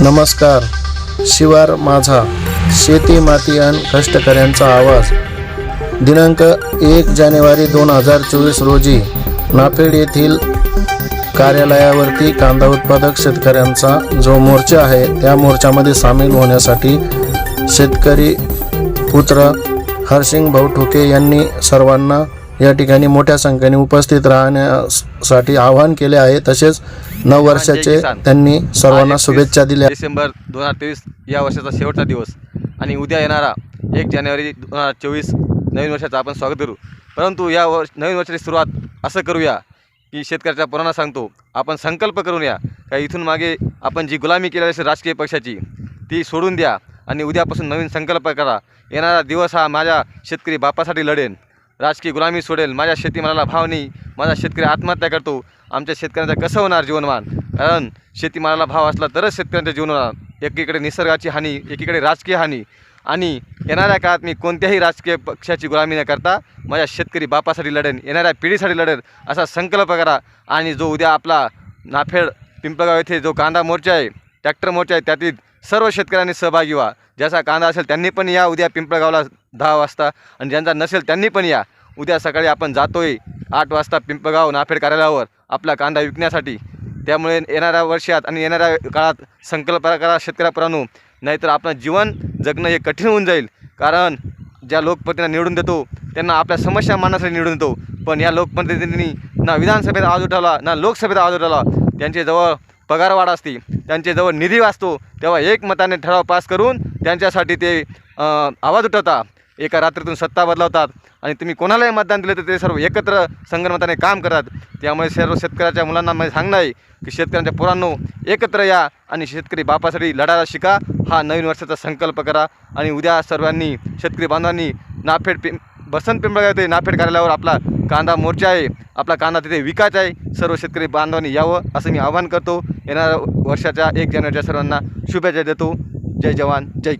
नमस्कार. शिवार माझा. शेती माती आणि कष्टकऱ्यांचा आवाज. दिनांक एक जानेवारी दोन हजार चोवीस रोजी नाफेड येथील कार्यालयावरती कांदा उत्पादक शेतकऱ्यांचा जो मोर्चा आहे त्या मोर्चामध्ये सामील होण्यासाठी शेतकरी पुत्र हरसिंग भाऊ ठोके यांनी सर्वांना या ठिकाणी मोठ्या संख्येने उपस्थित राहण्यासाठी आवाहन केले आहे. तसेच नऊ वर्षाचे त्यांनी सर्वांना शुभेच्छा दिल्या. डिसेंबर दोन हजार तेवीस या वर्षाचा शेवटचा दिवस आणि उद्या येणारा एक जानेवारी दोन हजार चोवीस नवीन वर्षाचं आपण स्वागत करू. परंतु या वर्ष नवीन वर्षाची सुरुवात असं करूया की शेतकऱ्याच्या पुराणा सांगतो. आपण संकल्प करून या. का इथून मागे आपण जी गुलामी केलेली असेल राजकीय पक्षाची ती सोडून द्या आणि उद्यापासून नवीन संकल्प करा. येणारा दिवस हा माझ्या शेतकरी बापासाठी लढेन. राजकीय गुलामी सोडेल. माझ्या शेतीमालाला भाव नाही. माझा शेतकरी आत्महत्या करतो. आमच्या शेतकऱ्यांचा कसं होणार जीवनमान? कारण शेतीमालाला भाव असला तरच शेतकऱ्यांचं जीवन होणार. एकीकडे निसर्गाची हानी एकीकडे राजकीय हानी. आणि येणाऱ्या काळात मी कोणत्याही राजकीय पक्षाची गुलामी न करता माझ्या शेतकरी बापासाठी लढेन येणाऱ्या पिढीसाठी लढेन असा संकल्प करा. आणि जो उद्या आपला नाफेड पिंपळगाव येथे जो कांदा मोर्चा आहे ट्रॅक्टर मोर्चा आहे त्यातील सर्व शेतकऱ्यांनी सहभागी व्हा. ज्याचा कांदा असेल त्यांनी पण या. उद्या पिंपळगावला दहा वाजता आणि ज्यांचा नसेल त्यांनी पण या. उद्या सकाळी आपण जातोय आठ वाजता पिंपळगाव नाफेड कार्यालयावर आपला कांदा विकण्यासाठी. त्यामुळे येणाऱ्या वर्षात आणि येणाऱ्या काळात संकल्प करा शेतकऱ्यापुरांनो. नाहीतर आपलं जीवन जगणं हे कठीण होऊन जाईल. कारण ज्या लोकप्रतिनिधींना निवडून देतो त्यांना आपल्या समस्या मांडण्यासाठी निवडून देतो. पण या लोकप्रतिनिधींनी ना विधानसभेत आवाज उठवला ना लोकसभेत आवाज उठवला त्यांच्याजवळ पगारवाढ असते त्यांच्याजवळ निधी वाचतो तेव्हा एकमताने ठराव पास करून त्यांच्यासाठी ते आवाज उठवतात एका रात्रीतून सत्ता बदलवतात आणि तुम्ही कोणालाही मतदान दिलं तर ते सर्व एकत्र संगणमताने काम करतात. त्यामुळे सर्व शेतकऱ्याच्या मुलांना माझे सांगणं आहे की शेतकऱ्यांच्या पोरांनो एकत्र या आणि शेतकरी बापासाठी लढायला शिका. हा नवीन वर्षाचा संकल्प करा आणि उद्या सर्वांनी शेतकरी बांधवांनी नाफेड पे बसंत पिंपळगाव येथे नाफेड कार्यालयावर आपला कांदा मोर्चा आहे. आपला कांदा तिथे विकायचा आहे. सर्व शेतकरी बांधवांनी यावं असं मी आवाहन करतो. येणाऱ्या वर्षाच्या एक जानेवारीच्या सर्वांना शुभेच्छा देतो. जय जवान. जय